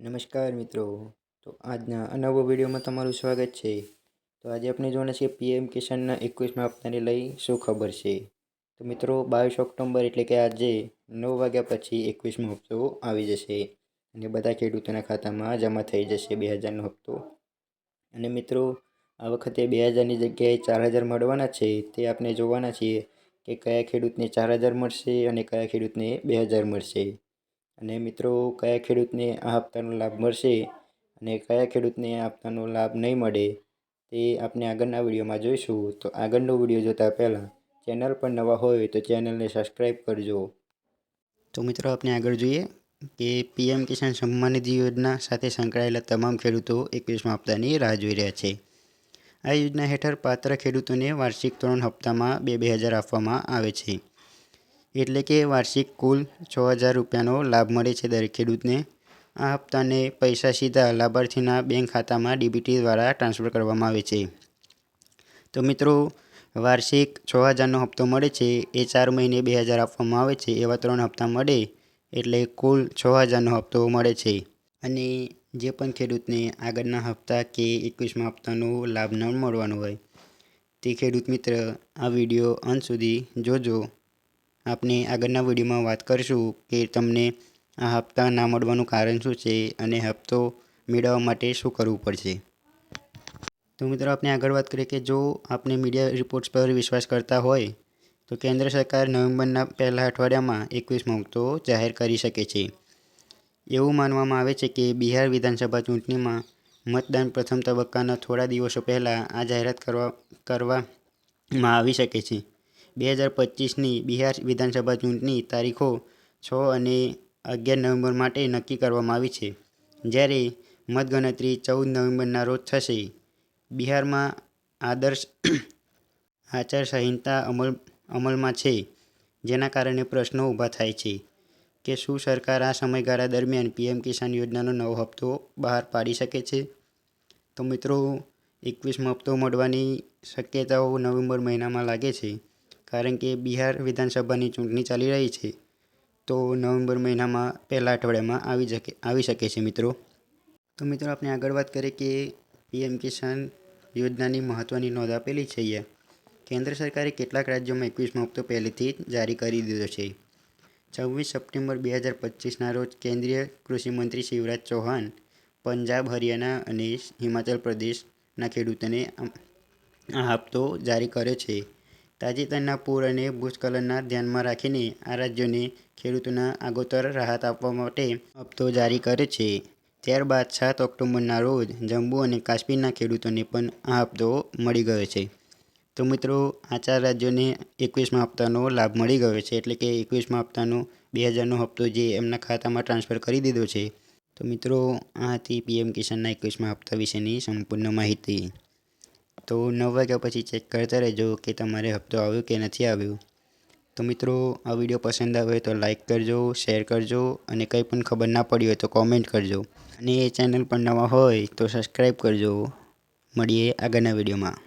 નમસ્કાર મિત્રો. તો આજના આ વિડીયોમાં તમારું સ્વાગત છે. તો આજે આપણે જોવાના છીએ પીએમ કિસાનના એકવીસમાં હપ્તાને લઈ શું ખબર છે? તો મિત્રો, બાવીસ ઓક્ટોબર એટલે કે આજે નવ વાગ્યા પછી એકવીસમો હપ્તો આવી જશે અને બધા ખેડૂતોના ખાતામાં જમા થઈ જશે બે હજારનો હપ્તો. અને મિત્રો, આ વખતે બે હજારની જગ્યાએ ચાર હજાર મળવાના છે. તે આપણે જોવાના છીએ કે કયા ખેડૂતને ચાર હજાર મળશે અને કયા ખેડૂતને બે હજાર મળશે. અને મિત્રો, કયા ખેડૂતને આ હપ્તાનો લાભ મળશે અને કયા ખેડૂતને આ હપ્તાનો લાભ નહીં મળે તે આપણે આગળના વિડીયોમાં જોઈશું. તો આગળનો વીડિયો જોતા પહેલાં ચેનલ પર નવા હોય તો ચેનલને સબસ્ક્રાઈબ કરજો. તો મિત્રો, આપણે આગળ જોઈએ કે પીએમ કિસાન સન્માન નિધિ યોજના સાથે સંકળાયેલા તમામ ખેડૂતો એકવીસમાં હપ્તાની રાહ જોઈ રહ્યા છે. આ યોજના હેઠળ પાત્ર ખેડૂતોને વાર્ષિક ત્રણ હપ્તામાં બે બે હજાર આપવામાં આવે છે. એટલે કે વાર્ષિક કુલ છ હજાર રૂપિયાનો લાભ મળે છે દરેક ખેડૂતને. આ હપ્તાને પૈસા સીધા લાભાર્થીના બેંક ખાતામાં ડીબીટી દ્વારા ટ્રાન્સફર કરવામાં આવે છે. તો મિત્રો, વાર્ષિક છ હજારનો હપ્તો મળે છે, એ ચાર મહિને બે હજાર આપવામાં આવે છે, એવા ત્રણ હપ્તા મળે એટલે કુલ છ હજારનો હપ્તો મળે છે. અને જે પણ ખેડૂતને આગળના હપ્તા કે એકવીસમા હપ્તાનો લાભ ન મળવાનો હોય, તે ખેડૂત મિત્ર, આ વીડિયો અંત સુધી જોજો. આપણે આગળના વિડીયોમાં વાત કરીશું કે તમને આ હપ્તા ના મળવાનું કારણ શું છે અને હપ્તો મેળવવા માટે શું કરવું પડશે. તો મિત્રો આપણે આગળ વાત કરીએ કે જો આપણે મીડિયા રિપોર્ટ્સ પર વિશ્વાસ કરતા હોય, તો કેન્દ્ર સરકાર નવેમ્બરના પહેલા અઠવાડિયામાં એકવીસમો હપ્તો જાહેર કરી શકે છે. એવું માનવામાં આવે છે કે બિહાર વિધાનસભા ચૂંટણીમાં મતદાન પ્રથમ તબક્કાના થોડા દિવસો પહેલાં આ જાહેરાત કરવા, કરવામાં આવી શકે છે. બે હજાર પચીસની બિહાર વિધાનસભા ચૂંટણી તારીખો છ અને અગિયાર નવેમ્બર માટે નક્કી કરવામાં આવી છે. જ્યારે મતગણતરી ચૌદ નવેમ્બરના રોજ થશે. બિહારમાં આદર્શ આચારસંહિતા અમલ, અમલમાં છે, જેના કારણે પ્રશ્નો ઊભા થાય છે કે શું સરકાર આ સમયગાળા દરમિયાન પીએમ કિસાન યોજનાનો નવો હપ્તો બહાર પાડી શકે છે? તો મિત્રો, એકવીસમો હપ્તો મળવાની શક્યતાઓ નવેમ્બર મહિનામાં લાગે છે. કારણ કે બિહાર વિધાનસભાની ચૂંટણી ચાલી રહી છે, તો નવેમ્બર મહિનામાં પહેલા અઠવાડિયામાં આવી શકે આવી શકે છે મિત્રો. તો મિત્રો, આપણે આગળ વાત કરીએ કે પીએમ કિસાન યોજનાની મહત્ત્વની નોંધ આપેલી છે અહીંયા. કેન્દ્ર સરકારે કેટલાક રાજ્યોમાં એકવીસમો હપ્તો પહેલેથી જ જારી કરી દીધો છે. છવ્વીસ સપ્ટેમ્બર બે હજાર પચીસના રોજ કેન્દ્રીય કૃષિમંત્રી શિવરાજ ચૌહાણ પંજાબ, હરિયાણા અને હિમાચલ પ્રદેશના ખેડૂતોને આ હપ્તો જારી કર્યો છે. તાજેતરના પૂર અને ભૂસ્ખલનના ધ્યાનમાં રાખીને આ રાજ્યોને ખેડૂતોના આગોતર રાહત આપવા માટે હપ્તો જારી કરે છે. ત્યારબાદ સાત ઓક્ટોબરના રોજ જમ્મુ અને કાશ્મીરના ખેડૂતોને પણ આ હપ્તો મળી ગયો છે. તો મિત્રો, આ ચાર રાજ્યોને એકવીસમા હપ્તાનો લાભ મળી ગયો છે, એટલે કે એકવીસમા હપ્તાનો બે હજારનો હપ્તો જે એમના ખાતામાં ટ્રાન્સફર કરી દીધો છે. તો મિત્રો આ હતી પીએમ કિસાનના એકવીસમા હપ્તા વિશેની સંપૂર્ણ માહિતી. તો નવ વાગ્યા પછી ચેક કરતા રહેજો કે તમારે હપ્તો આવ્યો કે નથી આવ્યો. તો મિત્રો, આ વીડિયો પસંદ આવે તો લાઈક કરજો શેર કરજો અને કંઈ પણ ખબર ના પડી હોય તો કોમેન્ટ કરજો. અને એ ચેનલ પર નવા હોય તો સબસ્ક્રાઈબ કરજો. મળીએ આગળના વિડીયોમાં.